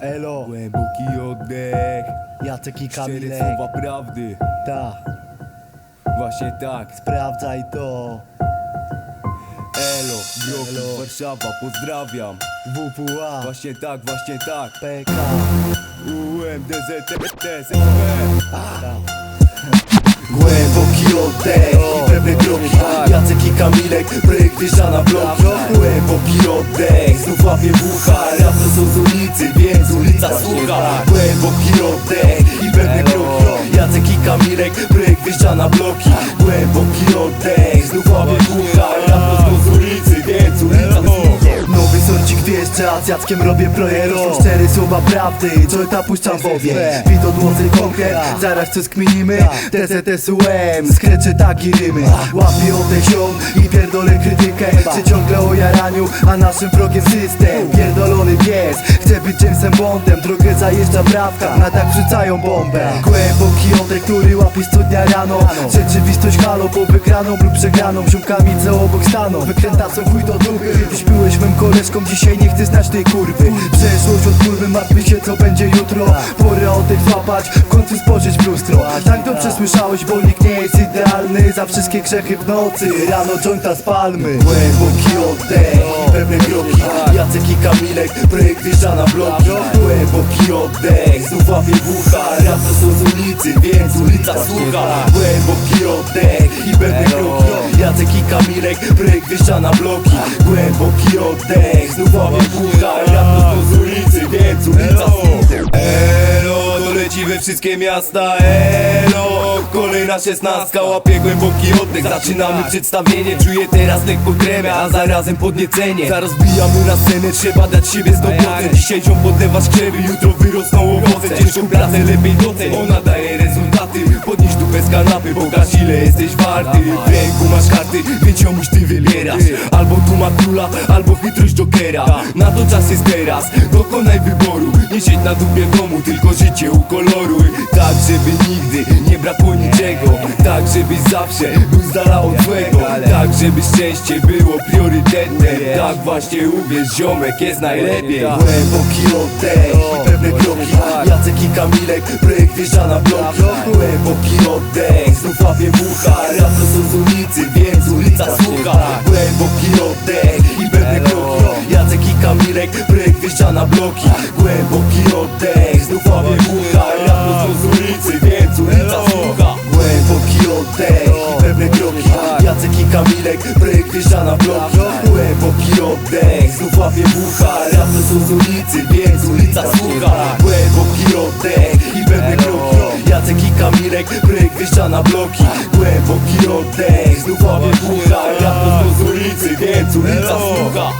Elo, Głęboki oddech, Jacek i szczere Kamilek słowa prawdy. Ta, Właśnie tak, sprawdzaj to. Elo, Elo. Warszawa, pozdrawiam. WWA, Właśnie tak, właśnie tak. PK UMDZTSP Głęboki oddech i pewne kroki. Jacek i Kamilek, projekt wjeżdża na blok. Głęboki oddech, znów łapie w ucha Rap to są z ulicy, więc ulica słucha Głęboki oddech i pewne kroki Jacek i Kamilek, projekt wjeżdża na bloki. Głęboki oddech, znów łapie w ucha Rap są z ulicy, więc ulica Nowy sądzik wjeżdża, z Jackiem robię projero Cztery słowa prawdy, co ta puszczam w obie Widok młody konkret, zaraz coś kminimy TZSUM, skreczy tagi rymy. Łapię oddech ziom i pierdolę krytykę. Czy ciągle o jaraniu, a naszym wrogiem system być Jamesem Bondem Drogę zajeżdża brawka, na tak wrzucają bombę. Głęboki oddech, który łapiesz co dnia rano. Rzeczywistość halo, po wygraną lub przegraną. Ziomkami co obok staną, wykręta są chuj do dupy. Kiedyś byłeś mym koleżką, dzisiaj nie chcę znać tej kurwy. Przeszłość od kurwy, martwi się co będzie jutro. Pora oddech złapać, w końcu spojrzeć w lustro. Tak dobrze słyszałeś, bo nikt nie jest idealny. Za wszystkie grzechy w nocy, rano jointa z palmy. Głęboki oddech łapie w ucha Rap to są z ulicy, więc ulica słucha. Głęboki oddech i pewne kroki. Jacek i Kamilek, projekt wjeżdża na bloki. Głęboki oddech, znów łapie w wszystkie miasta. Elo, kolejna szesnastka. Łapie głęboki oddech. Zaczynamy przedstawienie. Czuję teraz lekko tremę A zarazem podniecenie. Zaraz bijamy na scenę Trzeba dać siebie 100% Dzisiaj ziom podlewasz krzewy Jutro wyrosną owoce. Ciężką pracę lepiej doceń. Ona daje rezultaty. Podnieś dupę z kanapy Pokaż ile jesteś warty. W ręku masz karty Więc ziomuś ty. Wybierasz Albo tu ma króla Albo chytrość jokera. Na to czas jest teraz. Dokonaj wyboru. Nie siedź na dupie w domu Tylko życie ukoloruj Tak żeby nigdy nie brakło niczego. Tak żebyś zawsze był z dala od złego. Tak żeby szczęście było priorytetem Tak właśnie uwierz ziomek jest najlepiej. Głęboki oddech i pewne kroki. Jacek i Kamilek, projekt wjeżdża na bloki Głęboki oddech, znów łapie w ucha Rap to są z ulicy, więc ulica słucha. Głęboki oddech i pewne kroki. Jacek i Kamilek, projekt wjeżdża na bloki. Głęboki oddech, wjeżdża na bloki Głęboki oddech, znów łapie w ucha Rap to są z ulicy, więc ulica słucha. Głęboki oddech i pewne kroki. Jacek i Kamilek, projekt wjeżdża na bloki. Głęboki oddech, znów łapie w ucha Rap to są z ulicy, więc ulica słucha